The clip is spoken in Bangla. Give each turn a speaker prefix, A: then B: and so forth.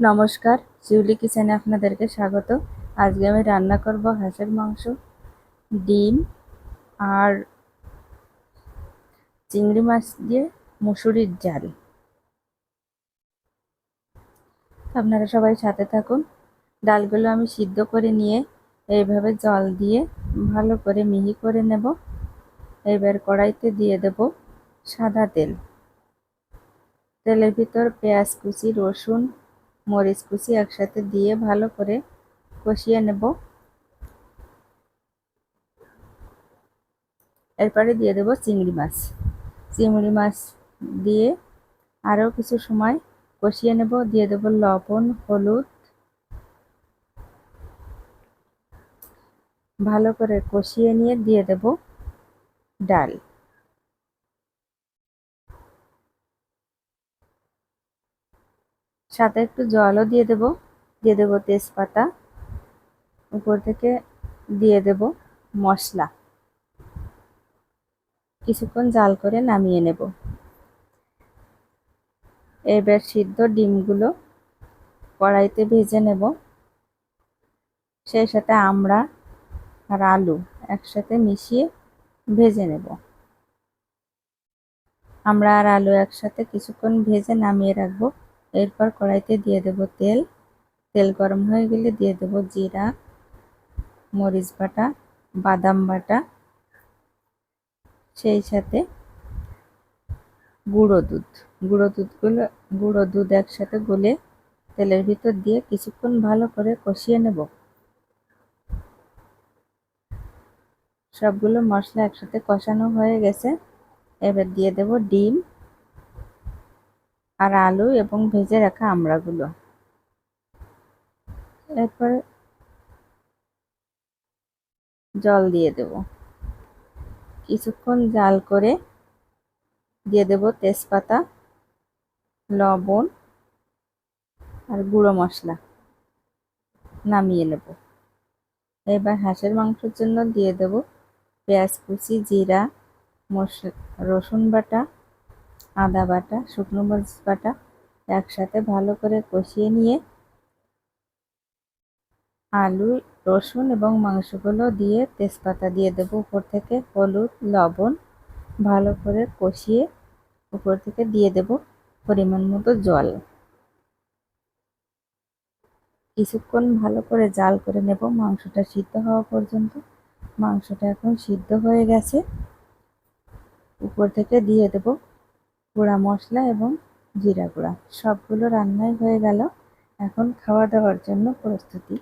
A: নমস্কার জিউলি কিচেনে আপনাদেরকে স্বাগত। আজকে আমি রান্না করব হাঁসের মাংস, ডিম আর চিংড়ি মাছ দিয়ে মুসুরির জাল। আপনারা সবাই সাথে থাকুন। ডালগুলো আমি সিদ্ধ করে নিয়ে এইভাবে জল দিয়ে ভালো করে মিহি করে নেব। এবার কড়াইতে দিয়ে দেব সাদা তেল। তেলের ভিতর পেঁয়াজ কুচি, রসুন মরিচ কুচি একসাথে দিয়ে ভালো করে কষিয়ে নেব। এরপরে দিয়ে দেব চিংড়ি মাছ। চিংড়ি মাছ দিয়ে আরও কিছু সময় কষিয়ে নেব। দিয়ে দেব লবণ, হলুদ। ভালো করে কষিয়ে নিয়ে দিয়ে দেব ডাল। সাথে একটু জলও দিয়ে দেব দিয়ে দেব তেজপাতা, উপর থেকে দিয়ে দেব মশলা। কিছুক্ষণ জাল করে নামিয়ে নেব। এবার সিদ্ধ ডিমগুলো কড়াইতে ভেজে নেব। সেই সাথে আমরা আর আলু একসাথে মিশিয়ে ভেজে নেব। আমরা আর আলু একসাথে কিছুক্ষণ ভেজে নামিয়ে রাখব। এরপর কড়াইতে দিয়ে দেব তেল। তেল গরম হয়ে গেলে দিয়ে দেব জিরা, মরিচ বাটা, বাদাম বাটা, সেই সাথে গুঁড়ো দুধ। গুঁড়ো দুধগুলো, গুঁড়ো দুধ একসাথে গলে তেলের ভিতর দিয়ে কিছুক্ষণ ভালো করে কষিয়ে নেব। সবগুলো মশলা একসাথে কষানো হয়ে গেছে। এবার দিয়ে দেব ডিম। আর আলু এবং ভেজে রাখা আমড়াগুলো। এরপর জল দিয়ে দেব। কিছুক্ষণ জাল করে দিয়ে দেব তেজপাতা, লবণ আর গুঁড়ো মশলা। নামিয়ে নেব। এবার হাঁসের মাংসের জন্য দিয়ে দেব পেঁয়াজ কুচি, জিরা মশলা রসুন বাটা আদা বাটা, শুকনো মরিচ বাটা একসাথে ভালো করে কষিয়ে নিয়ে আলু, রসুন এবং মাংসগুলো দিয়ে তেজপাতা দিয়ে দেবো। উপর থেকে হলুদ, লবণ ভালো করে কষিয়ে উপর থেকে দিয়ে দেব পরিমাণ মতো জল। কিছুক্ষণ ভালো করে জাল করে নেব। মাংসটা সিদ্ধ হওয়া পর্যন্ত। মাংসটা এখন সিদ্ধ হয়ে গেছে। উপর থেকে দিয়ে দেব গুঁড়া মশলা এবং জিরা গুঁড়া। সবগুলো রান্নাই হয়ে গেল। এখন খাওয়া দাওয়ার জন্য প্রস্তুতি।